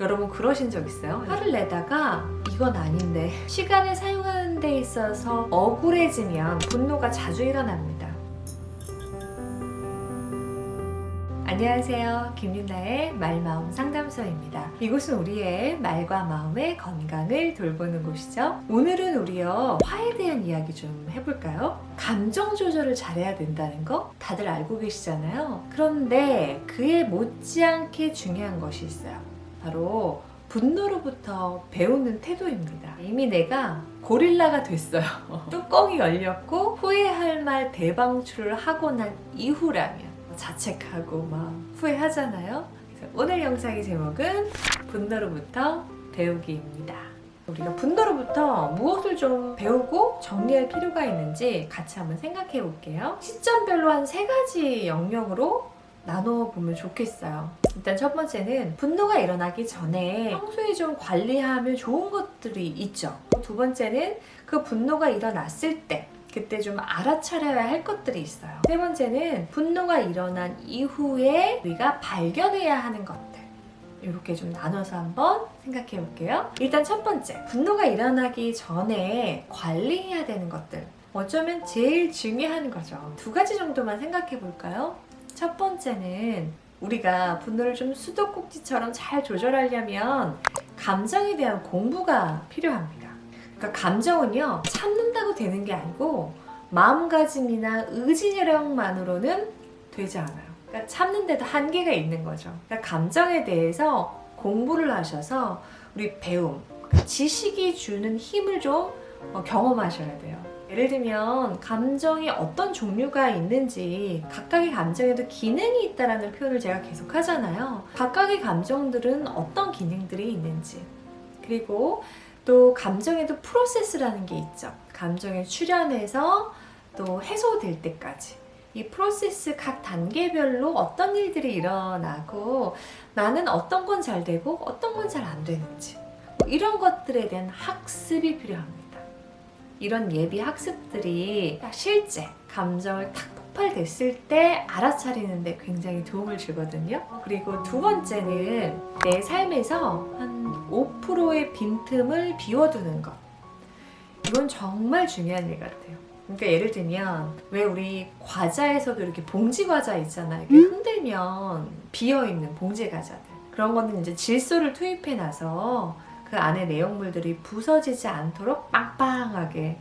여러분 그러신 적 있어요? 화를 내다가 이건 아닌데 시간을 사용하는 데 있어서 억울해지면 분노가 자주 일어납니다. 안녕하세요. 김윤나의 말마음 상담소입니다. 이곳은 우리의 말과 마음의 건강을 돌보는 곳이죠. 오늘은 우리요 화에 대한 이야기 좀 해볼까요? 감정 조절을 잘해야 된다는 거 다들 알고 계시잖아요. 그런데 그에 못지않게 중요한 것이 있어요. 바로 분노로부터 배우는 태도입니다. 이미 내가 고릴라가 됐어요. 뚜껑이 열렸고 후회할 말 대방출을 하고 난 이후라면 자책하고 막 후회하잖아요. 그래서 오늘 영상의 제목은 분노로부터 배우기입니다. 우리가 분노로부터 무엇을 좀 배우고 정리할 필요가 있는지 같이 한번 생각해 볼게요. 시점별로 한 세 가지 영역으로 나눠 보면 좋겠어요. 일단 첫 번째는 분노가 일어나기 전에 평소에 좀 관리하면 좋은 것들이 있죠. 두 번째는 그 분노가 일어났을 때 그때 좀 알아차려야 할 것들이 있어요. 세 번째는 분노가 일어난 이후에 우리가 발견해야 하는 것들. 이렇게 좀 나눠서 한번 생각해 볼게요. 일단 첫 번째, 분노가 일어나기 전에 관리해야 되는 것들. 어쩌면 제일 중요한 거죠. 두 가지 정도만 생각해 볼까요? 첫 번째는 우리가 분노를 좀 수도꼭지처럼 잘 조절하려면 감정에 대한 공부가 필요합니다. 그러니까 감정은요, 참는다고 되는 게 아니고 마음가짐이나 의지력만으로는 되지 않아요. 그러니까 참는 데도 한계가 있는 거죠. 그러니까 감정에 대해서 공부를 하셔서 우리 배움, 그러니까 지식이 주는 힘을 좀 어, 경험하셔야 돼요. 예를 들면 감정이 어떤 종류가 있는지 각각의 감정에도 기능이 있다라는 표현을 제가 계속 하잖아요. 각각의 감정들은 어떤 기능들이 있는지 그리고 또 감정에도 프로세스라는 게 있죠. 감정에 출현해서 또 해소될 때까지 이 프로세스 각 단계별로 어떤 일들이 일어나고 나는 어떤 건 잘 되고 어떤 건 잘 안 되는지 뭐 이런 것들에 대한 학습이 필요합니다. 이런 예비 학습들이 실제 감정을 탁 폭발됐을 때 알아차리는데 굉장히 도움을 주거든요. 그리고 두 번째는 내 삶에서 한 5%의 빈틈을 비워두는 것. 이건 정말 중요한 일 같아요. 그러니까 예를 들면 왜 우리 과자에서도 이렇게 봉지 과자 있잖아요. 이렇게 흔들면 비어 있는 봉지 과자들. 그런 거는 이제 질소를 투입해 놔서 그 안에 내용물들이 부서지지 않도록 빵빵하게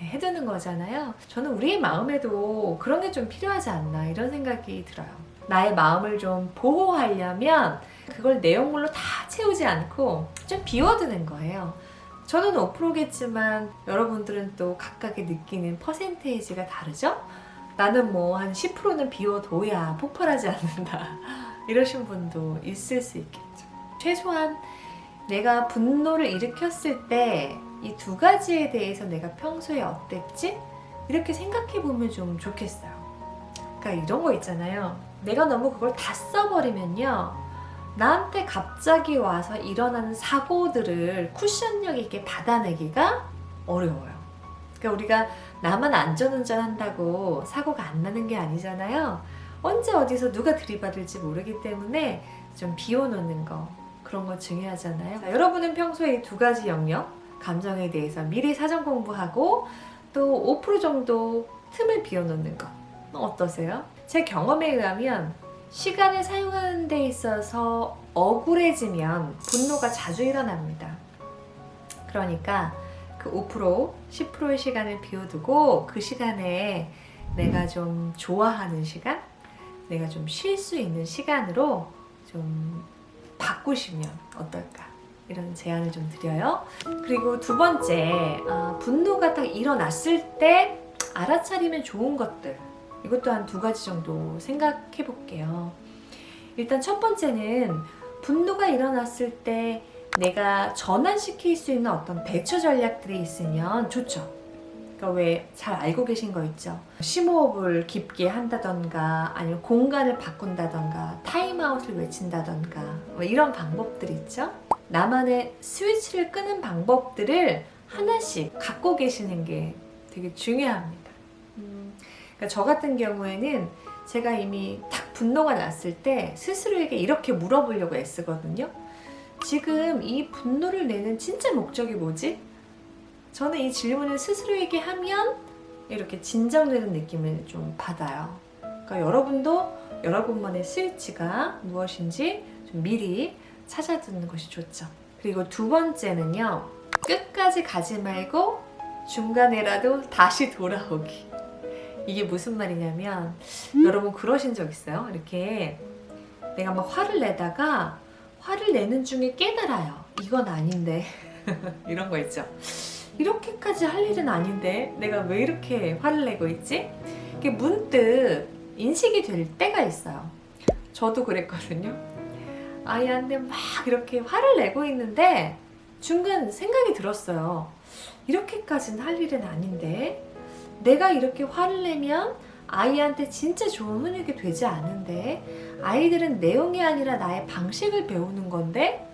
해두는 거잖아요. 저는 우리의 마음에도 그런 게 좀 필요하지 않나 이런 생각이 들어요. 나의 마음을 좀 보호하려면 그걸 내용물로 다 채우지 않고 좀 비워두는 거예요. 저는 5%겠지만 여러분들은 또 각각의 느끼는 퍼센테이지가 다르죠? 나는 뭐 한 10%는 비워둬야 폭발하지 않는다. 이러신 분도 있을 수 있겠죠. 최소한 내가 분노를 일으켰을 때 이 두 가지에 대해서 내가 평소에 어땠지? 이렇게 생각해 보면 좀 좋겠어요. 그러니까 이런 거 있잖아요. 내가 너무 그걸 다 써버리면요. 나한테 갑자기 와서 일어나는 사고들을 쿠션력 있게 받아내기가 어려워요. 그러니까 우리가 나만 안전운전 한다고 사고가 안 나는 게 아니잖아요. 언제 어디서 누가 들이받을지 모르기 때문에 좀 비워놓는 거 그런 거 중요하잖아요. 자, 여러분은 평소에 이두 가지 영역 감정에 대해서 미리 사전 공부하고 또 5% 정도 틈을 비워놓는 거 어떠세요? 제 경험에 의하면 시간을 사용하는 데 있어서 억울해지면 분노가 자주 일어납니다. 그러니까 그 5%, 10%의 시간을 비워두고 그 시간에 내가 좀 좋아하는 시간, 내가 좀 쉴 수 있는 시간으로 좀 바꾸시면 어떨까? 이런 제안을 좀 드려요. 그리고 두 번째, 아, 분노가 딱 일어났을 때 알아차리면 좋은 것들. 이것도 한 두 가지 정도 생각해 볼게요. 일단 첫 번째는 분노가 일어났을 때 내가 전환시킬 수 있는 어떤 대처 전략들이 있으면 좋죠. 그러니까 왜 잘 알고 계신 거 있죠? 심호흡을 깊게 한다던가 아니면 공간을 바꾼다던가 타임아웃을 외친다던가 뭐 이런 방법들 있죠? 나만의 스위치를 끄는 방법들을 하나씩 갖고 계시는 게 되게 중요합니다. 음, 그러니까 저 같은 경우에는 제가 이미 딱 분노가 났을 때 스스로에게 이렇게 물어보려고 애쓰거든요. 지금 이 분노를 내는 진짜 목적이 뭐지? 저는 이 질문을 스스로에게 하면 이렇게 진정되는 느낌을 좀 받아요. 그러니까 여러분도 여러분만의 스위치가 무엇인지 좀 미리 찾아두는 것이 좋죠. 그리고 두 번째는요. 끝까지 가지 말고 중간에라도 다시 돌아오기. 이게 무슨 말이냐면 여러분 그러신 적 있어요? 이렇게 내가 막 화를 내다가 화를 내는 중에 깨달아요. 이건 아닌데. 이런 거 있죠. 이렇게까지 할 일은 아닌데 내가 왜 이렇게 화를 내고 있지? 이게 문득 인식이 될 때가 있어요. 저도 그랬거든요. 아이한테 막 이렇게 화를 내고 있는데 중간 생각이 들었어요. 이렇게까지는 할 일은 아닌데 내가 이렇게 화를 내면 아이한테 진짜 좋은 훈육이 되지 않은데 아이들은 내용이 아니라 나의 방식을 배우는 건데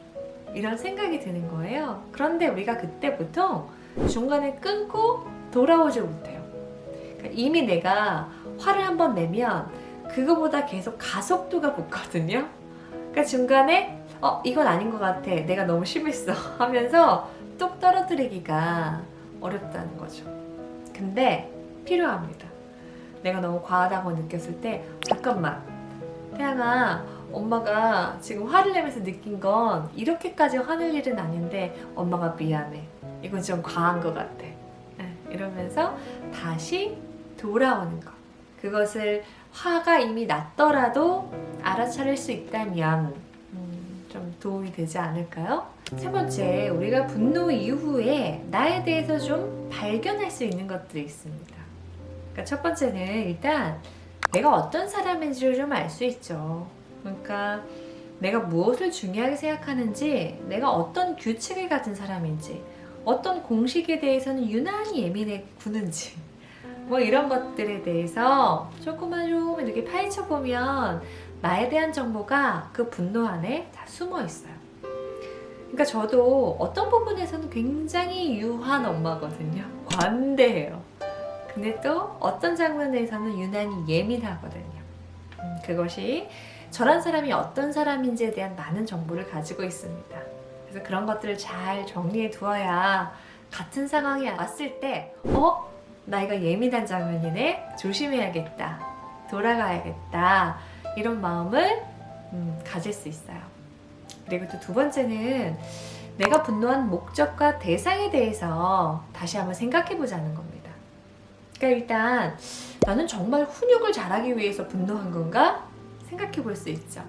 이런 생각이 드는 거예요. 그런데 우리가 그때 보통 중간에 끊고 돌아오지 못해요. 그러니까 이미 내가 화를 한번 내면 그거보다 계속 가속도가 붙거든요. 그러니까 중간에 어 이건 아닌 것 같아. 내가 너무 심했어 하면서 뚝 떨어뜨리기가 어렵다는 거죠. 근데 필요합니다. 내가 너무 과하다고 느꼈을 때 잠깐만 태양아 엄마가 지금 화를 내면서 느낀 건 이렇게까지 화낼 일은 아닌데 엄마가 미안해. 이건 좀 과한 것 같아. 예, 이러면서 다시 돌아오는 것. 그것을 화가 이미 났더라도 알아차릴 수 있다면 음, 좀 도움이 되지 않을까요? 세 번째, 우리가 분노 이후에 나에 대해서 좀 발견할 수 있는 것들이 있습니다. 그러니까 첫 번째는 일단 내가 어떤 사람인지를 좀 알 수 있죠. 그러니까 내가 무엇을 중요하게 생각하는지, 내가 어떤 규칙을 가진 사람인지, 어떤 공식에 대해서는 유난히 예민해 구는지, 뭐 이런 것들에 대해서 조금만 좀 이렇게 파헤쳐 보면 나에 대한 정보가 그 분노 안에 다 숨어 있어요. 그러니까 저도 어떤 부분에서는 굉장히 유한 엄마거든요. 관대해요. 근데 또 어떤 장면에서는 유난히 예민하거든요. 음, 그것이 저런 사람이 어떤 사람인지에 대한 많은 정보를 가지고 있습니다. 그래서 그런 것들을 잘 정리해 두어야 같은 상황이 왔을 때, 어? 나이가 예민한 장면이네? 조심해야겠다. 돌아가야겠다. 이런 마음을 음, 가질 수 있어요. 그리고 또 두 번째는 내가 분노한 목적과 대상에 대해서 다시 한번 생각해 보자는 겁니다. 그러니까 일단 나는 정말 훈육을 잘하기 위해서 분노한 건가? 생각해 볼 수 있죠.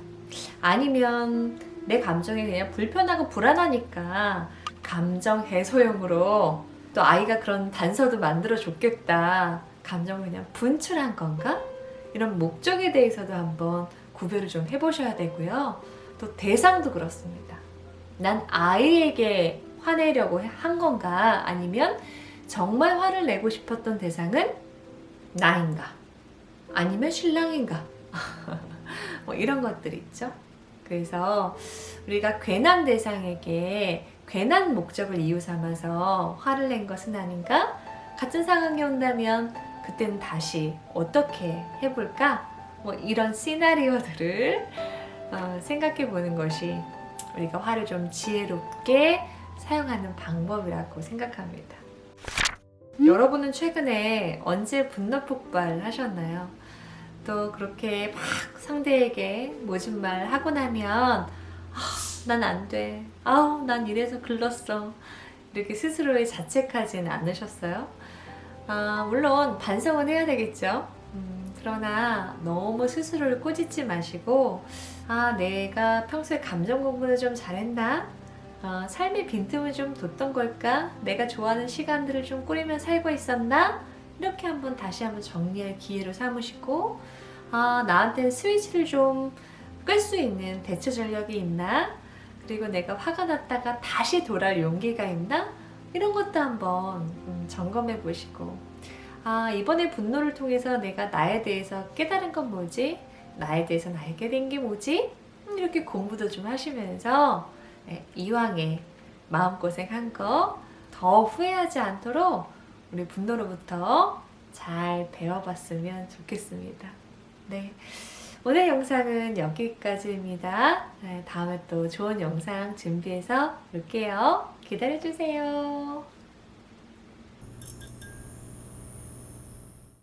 아니면 내 감정이 그냥 불편하고 불안하니까 감정 해소용으로 또 아이가 그런 단서도 만들어 줬겠다. 감정을 그냥 분출한 건가? 이런 목적에 대해서도 한번 구별을 좀 해보셔야 되고요. 또 대상도 그렇습니다. 난 아이에게 화내려고 한 건가? 아니면 정말 화를 내고 싶었던 대상은 나인가? 아니면 신랑인가? 뭐 이런 것들이 있죠. 그래서 우리가 괜한 대상에게 괜한 목적을 이유 삼아서 화를 낸 것은 아닌가? 같은 상황이 온다면 그때는 다시 어떻게 해볼까? 뭐 이런 시나리오들을 어, 생각해 보는 것이 우리가 화를 좀 지혜롭게 사용하는 방법이라고 생각합니다. 여러분은 최근에 언제 분노 폭발 하셨나요? 또 그렇게 막 상대에게 모진 말 하고 나면 난 안 돼. 아우, 난 이래서 글렀어. 이렇게 스스로에 자책하지는 않으셨어요? 아, 물론 반성은 해야 되겠죠. 음, 그러나 너무 스스로를 꾸짖지 마시고, 아, 내가 평소에 감정 공부를 좀 잘했나? 어, 삶의 빈틈을 좀 뒀던 걸까? 내가 좋아하는 시간들을 좀 꾸리며 살고 있었나? 이렇게 한번 다시 한번 정리할 기회로 삼으시고, 아, 나한테는 스위치를 좀 끌 수 있는 대처 전략이 있나? 그리고 내가 화가 났다가 다시 돌아올 용기가 있나? 이런 것도 한번 음, 점검해 보시고, 아, 이번에 분노를 통해서 내가 나에 대해서 깨달은 건 뭐지? 나에 대해서 알게 된 게 뭐지? 음, 이렇게 공부도 좀 하시면서 네, 이왕에 마음고생 한 거 더 후회하지 않도록 우리 분노로부터 잘 배워봤으면 좋겠습니다. 네. 오늘 영상은 여기까지입니다. 네, 다음에 또 좋은 영상 준비해서 올게요. 기다려주세요.